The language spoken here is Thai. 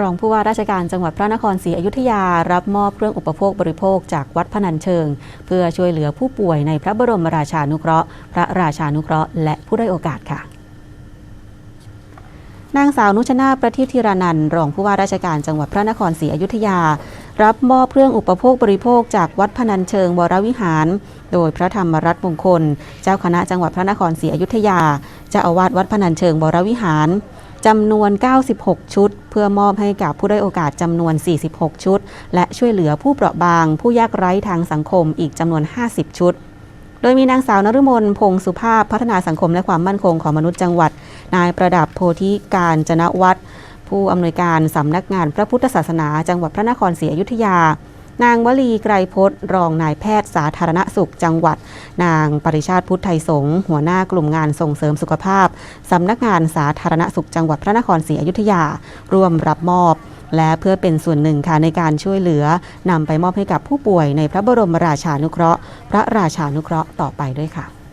รองผู้ว่าราชการจังหวัดพระนครศรีอยุธยา รับมอบเครื่องอุปโภคบริโภคจากวัดพนัญเชิง เพื่อช่วยเหลือผู้ป่วยในพระบรมราชานุเคราะห์ พระราชานุเคราะห์และผู้ได้โอกาสค่ะนางสาวนุชนาประทีปธีรานันท์รองผู้ว่าราชการจังหวัดพระนครศรีอยุธยา รับมอบเครื่องอุปโภคบริโภคจากวัดพนัญเชิงวรวิหาร โดยพระธรรมรัตน์มงคล เจ้าคณะจังหวัดพระนครศรีอยุธยาเจ้าอาวาสวัดพนัญเชิงวรวิหาร จำนวน 96 ชุด เพื่อมอบให้กับผู้ได้โอกาสจำนวน 46 ชุด และช่วยเหลือผู้เปราะบาง ผู้ยากไร้ทางสังคมอีกจำนวน 50 ชุด โดยมีนางสาวนฤมลพงศ์สุภาพพัฒนาสังคมและความมั่นคงของมนุษย์จังหวัด นายประดับโพธิการจนวัฒน์ผู้อำนวยการสำนักงานพระพุทธศาสนา จังหวัดพระนครศรีอยุธยา นางวลีไกรพจน์ รองนายแพทย์สาธารณสุขจังหวัด นางปริชาติพุทธไทยสงฆ์หัวหน้ากลุ่มงานส่งเสริมสุขภาพ สำนักงานสาธารณสุขจังหวัดพระนครศรีอยุธยา ร่วมรับมอบ และเพื่อเป็นส่วนหนึ่งค่ะในการช่วยเหลือนำไปมอบให้กับผู้ป่วยในพระบรมราชานุเคราะห์ พระราชานุเคราะห์ต่อไปด้วยค่ะ